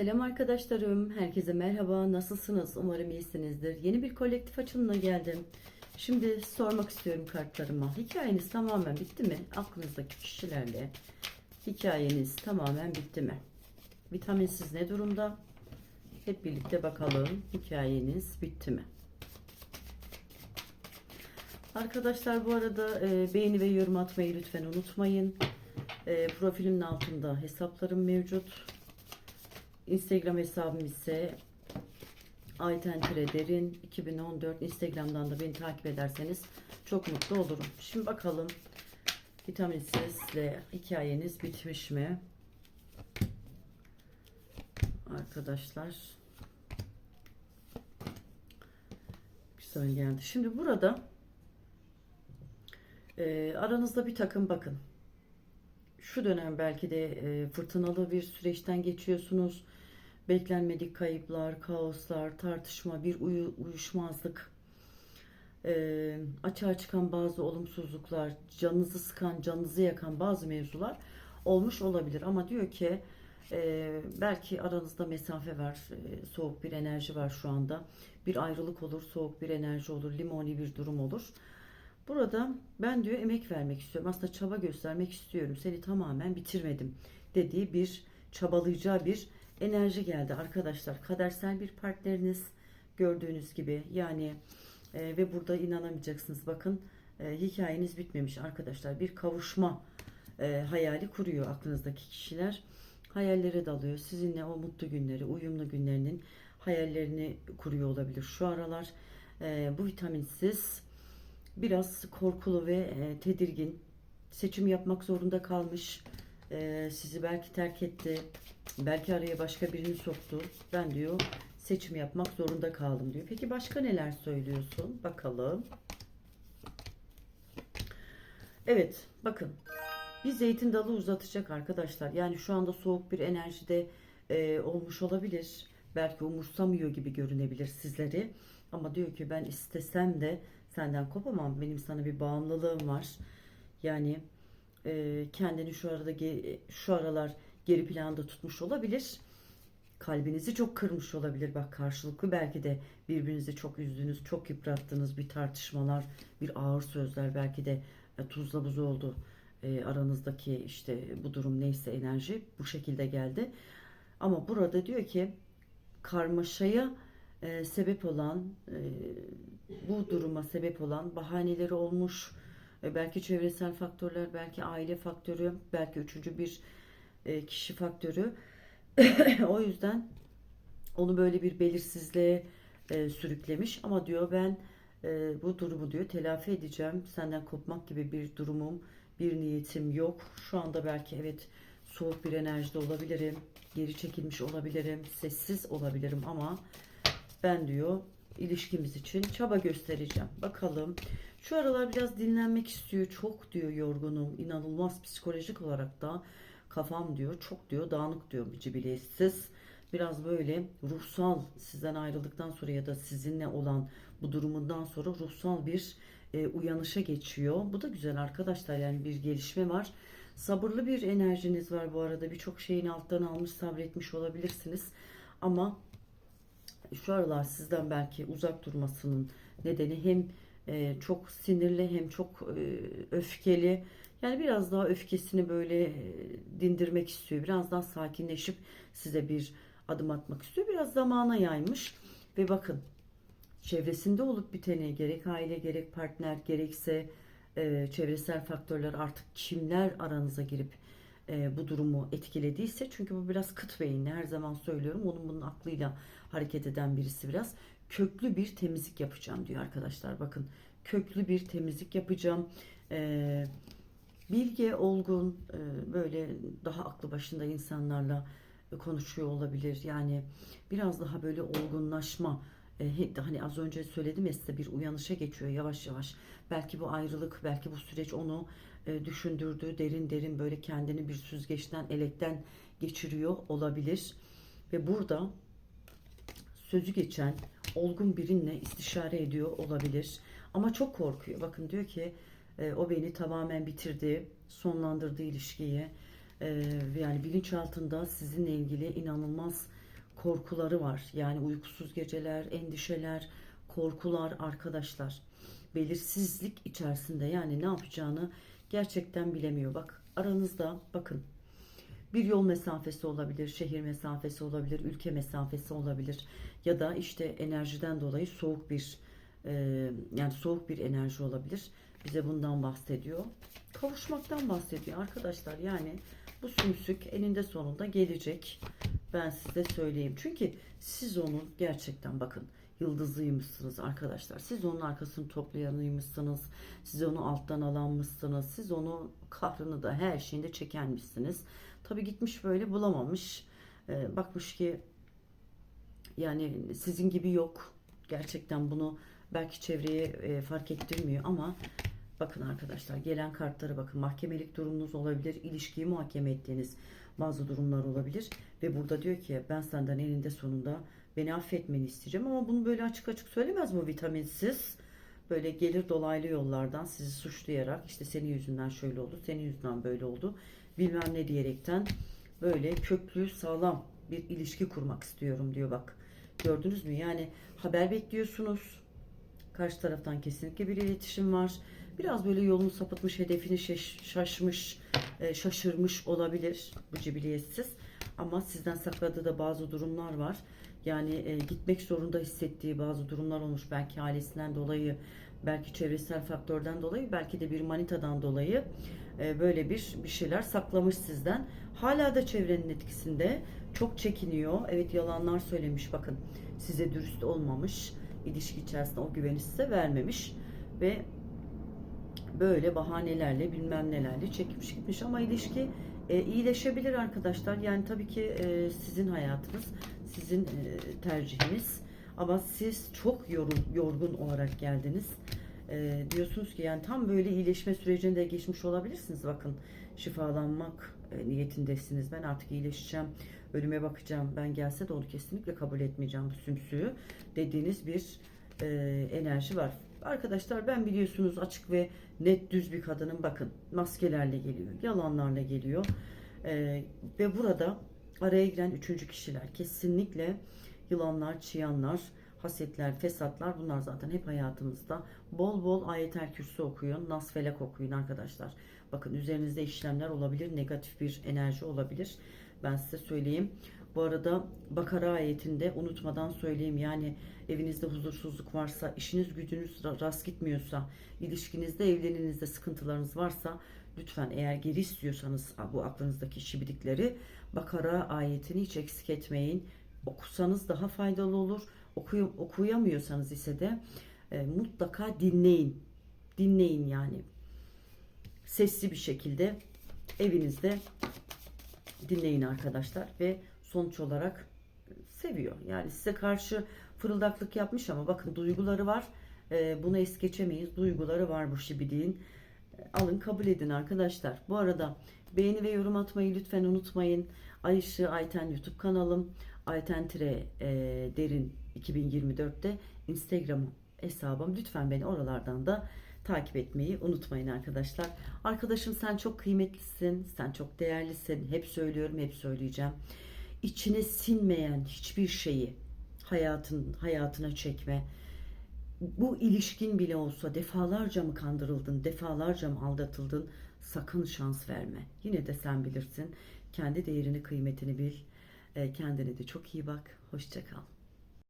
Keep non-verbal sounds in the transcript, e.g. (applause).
Selam arkadaşlarım. Herkese merhaba. Nasılsınız? Umarım iyisinizdir. Yeni bir kolektif açılımla geldim. Şimdi sormak istiyorum kartlarıma. Hikayeniz tamamen bitti mi? Aklınızdaki kişilerle hikayeniz tamamen bitti mi? Vitaminsiz ne durumda? Hep birlikte bakalım. Hikayeniz bitti mi? Arkadaşlar bu arada e, beğeni ve yorum atmayı lütfen unutmayın. E, profilimin altında hesaplarım mevcut. Instagram hesabım ise Ayten Derin 2014 Instagram'dan da beni takip ederseniz çok mutlu olurum. Şimdi bakalım vitaminsizle hikayeniz bitmiş mi? Arkadaşlar güzel geldi. Şimdi burada e, aranızda bir takım bakın. Şu dönem belki de e, fırtınalı bir süreçten geçiyorsunuz. Beklenmedik kayıplar, kaoslar, tartışma, bir uyu, uyuşmazlık, e, açığa çıkan bazı olumsuzluklar, canınızı sıkan, canınızı yakan bazı mevzular olmuş olabilir. Ama diyor ki e, belki aranızda mesafe var, e, soğuk bir enerji var şu anda. Bir ayrılık olur, soğuk bir enerji olur, limoni bir durum olur. Burada ben diyor emek vermek istiyorum. Aslında çaba göstermek istiyorum. Seni tamamen bitirmedim dediği bir çabalayacağı bir enerji geldi arkadaşlar. Kadersel bir partneriniz gördüğünüz gibi yani e, ve burada inanamayacaksınız. Bakın e, hikayeniz bitmemiş arkadaşlar. Bir kavuşma e, hayali kuruyor aklınızdaki kişiler. Hayallere dalıyor. Sizinle o mutlu günleri, uyumlu günlerinin hayallerini kuruyor olabilir şu aralar. E, bu vitaminsiz biraz korkulu ve e, tedirgin. Seçim yapmak zorunda kalmış. E, sizi belki terk etti. Belki araya başka birini soktu. Ben diyor seçim yapmak zorunda kaldım diyor. Peki başka neler söylüyorsun? Bakalım. Evet bakın bir zeytin dalı uzatacak arkadaşlar. Yani şu anda soğuk bir enerjide e, olmuş olabilir. Belki umursamıyor gibi görünebilir sizleri. Ama diyor ki ben istesem de senden kopamam. Benim sana bir bağımlılığım var. Yani e, kendini şu arada şu aralar geri planda tutmuş olabilir. Kalbinizi çok kırmış olabilir. Bak karşılıklı belki de birbirinizi çok üzdünüz, çok yıprattınız. Bir tartışmalar, bir ağır sözler belki de e, tuzla buz oldu. E, aranızdaki işte bu durum neyse enerji bu şekilde geldi. Ama burada diyor ki karmaşaya e, sebep olan e, bu duruma sebep olan bahaneleri olmuş. Belki çevresel faktörler, belki aile faktörü, belki üçüncü bir e, kişi faktörü. (clears throat) o yüzden onu böyle bir belirsizliğe e, sürüklemiş. Ama diyor ben e, bu durumu diyor telafi edeceğim. Senden kopmak gibi bir durumum, bir niyetim yok. Şu anda belki evet soğuk bir enerjide olabilirim. Geri çekilmiş olabilirim. Sessiz olabilirim ama ben diyor ilişkimiz için çaba göstereceğim. Bakalım. Şu aralar biraz dinlenmek istiyor. Çok diyor yorgunum. İnanılmaz psikolojik olarak da kafam diyor. Çok diyor dağınık diyor cibiliyetsiz. Biraz böyle ruhsal sizden ayrıldıktan sonra ya da sizinle olan bu durumundan sonra ruhsal bir e, uyanışa geçiyor. Bu da güzel arkadaşlar yani bir gelişme var. Sabırlı bir enerjiniz var bu arada. Birçok şeyin alttan almış sabretmiş olabilirsiniz. Ama şu aralar sizden belki uzak durmasının nedeni hem e, çok sinirli hem çok e, öfkeli. Yani biraz daha öfkesini böyle e, dindirmek istiyor. Biraz daha sakinleşip size bir adım atmak istiyor. Biraz zamana yaymış. Ve bakın çevresinde olup biteni gerek aile gerek partner gerekse e, çevresel faktörler artık kimler aranıza girip e, bu durumu etkilediyse çünkü bu biraz kıt beyinli her zaman söylüyorum onun bunun aklıyla hareket eden birisi biraz. Köklü bir temizlik yapacağım diyor arkadaşlar bakın. Köklü bir temizlik yapacağım. E, bilge olgun e, böyle daha aklı başında insanlarla konuşuyor olabilir. Yani biraz daha böyle olgunlaşma hani az önce söyledim ya size bir uyanışa geçiyor yavaş yavaş. Belki bu ayrılık, belki bu süreç onu e, düşündürdü. Derin derin böyle kendini bir süzgeçten, elekten geçiriyor olabilir. Ve burada sözü geçen olgun birinle istişare ediyor olabilir. Ama çok korkuyor. Bakın diyor ki e, o beni tamamen bitirdi, sonlandırdı ilişkiyi. E, yani bilinçaltında sizinle ilgili inanılmaz korkuları var. Yani uykusuz geceler, endişeler, korkular arkadaşlar. Belirsizlik içerisinde yani ne yapacağını gerçekten bilemiyor. Bak aranızda bakın bir yol mesafesi olabilir, şehir mesafesi olabilir, ülke mesafesi olabilir ya da işte enerjiden dolayı soğuk bir e, yani soğuk bir enerji olabilir. Bize bundan bahsediyor. Kavuşmaktan bahsediyor arkadaşlar. Yani bu sümsük eninde sonunda gelecek. Ben size söyleyeyim. Çünkü siz onun gerçekten bakın yıldızıymışsınız arkadaşlar. Siz onun arkasını toplayanıymışsınız. Siz onu alttan alanmışsınız. Siz onu kahrını da her şeyinde çekenmişsiniz. Tabi gitmiş böyle bulamamış. Ee, bakmış ki yani sizin gibi yok. Gerçekten bunu belki çevreye e, fark ettirmiyor ama bakın arkadaşlar gelen kartlara bakın. Mahkemelik durumunuz olabilir. ilişkiyi muhakeme ettiğiniz bazı durumlar olabilir. Ve burada diyor ki ben senden eninde sonunda beni affetmeni isteyeceğim ama bunu böyle açık açık söylemez bu vitaminsiz. Böyle gelir dolaylı yollardan sizi suçlayarak işte senin yüzünden şöyle oldu, senin yüzünden böyle oldu bilmem ne diyerekten böyle köklü sağlam bir ilişki kurmak istiyorum diyor bak. Gördünüz mü? Yani haber bekliyorsunuz. Karşı taraftan kesinlikle bir iletişim var. Biraz böyle yolunu sapıtmış, hedefini şaş- şaşmış, e, şaşırmış olabilir bu cibiliyetsiz. Ama sizden sakladığı da bazı durumlar var. Yani e, gitmek zorunda hissettiği bazı durumlar olmuş. Belki ailesinden dolayı, belki çevresel faktörden dolayı, belki de bir manitadan dolayı e, böyle bir bir şeyler saklamış sizden. Hala da çevrenin etkisinde. Çok çekiniyor. Evet yalanlar söylemiş bakın. Size dürüst olmamış. İlişki içerisinde o güveni size vermemiş ve böyle bahanelerle bilmem nelerle çekmiş gitmiş ama ilişki e, iyileşebilir arkadaşlar. Yani tabii ki e, sizin hayatınız, sizin e, tercihiniz ama siz çok yorgun, yorgun olarak geldiniz. E, diyorsunuz ki yani tam böyle iyileşme sürecinde geçmiş olabilirsiniz. Bakın şifalanmak e, niyetindesiniz. Ben artık iyileşeceğim, ölüme bakacağım. Ben gelse de onu kesinlikle kabul etmeyeceğim bu sümsüğü dediğiniz bir e, enerji var. Arkadaşlar ben biliyorsunuz açık ve net düz bir kadının bakın maskelerle geliyor, yalanlarla geliyor. E, ve burada araya giren üçüncü kişiler kesinlikle yılanlar, çıyanlar, hasetler, fesatlar bunlar zaten hep hayatımızda. Bol bol ayetel kürsü okuyun, nas felak okuyun arkadaşlar. Bakın üzerinizde işlemler olabilir, negatif bir enerji olabilir. Ben size söyleyeyim. Bu arada Bakara ayetinde unutmadan söyleyeyim yani evinizde huzursuzluk varsa, işiniz gücünüz rast gitmiyorsa, ilişkinizde, evliliğinizde sıkıntılarınız varsa lütfen eğer geri istiyorsanız bu aklınızdaki şibidikleri Bakara ayetini hiç eksik etmeyin. Okusanız daha faydalı olur. Okuy okuyamıyorsanız ise de e, mutlaka dinleyin. Dinleyin yani. Sesli bir şekilde evinizde dinleyin arkadaşlar ve sonuç olarak seviyor. Yani size karşı fırıldaklık yapmış ama bakın duyguları var. E, bunu es geçemeyiz. Duyguları var bu şibidiğin. E, alın kabul edin arkadaşlar. Bu arada beğeni ve yorum atmayı lütfen unutmayın. Ay Işığı Ayten YouTube kanalım. Ayten Tire e, Derin 2024'te Instagram hesabım. Lütfen beni oralardan da takip etmeyi unutmayın arkadaşlar. Arkadaşım sen çok kıymetlisin, sen çok değerlisin. Hep söylüyorum, hep söyleyeceğim. İçine sinmeyen hiçbir şeyi hayatın hayatına çekme. Bu ilişkin bile olsa defalarca mı kandırıldın, defalarca mı aldatıldın? Sakın şans verme. Yine de sen bilirsin. Kendi değerini, kıymetini bil. Kendine de çok iyi bak. Hoşça kal.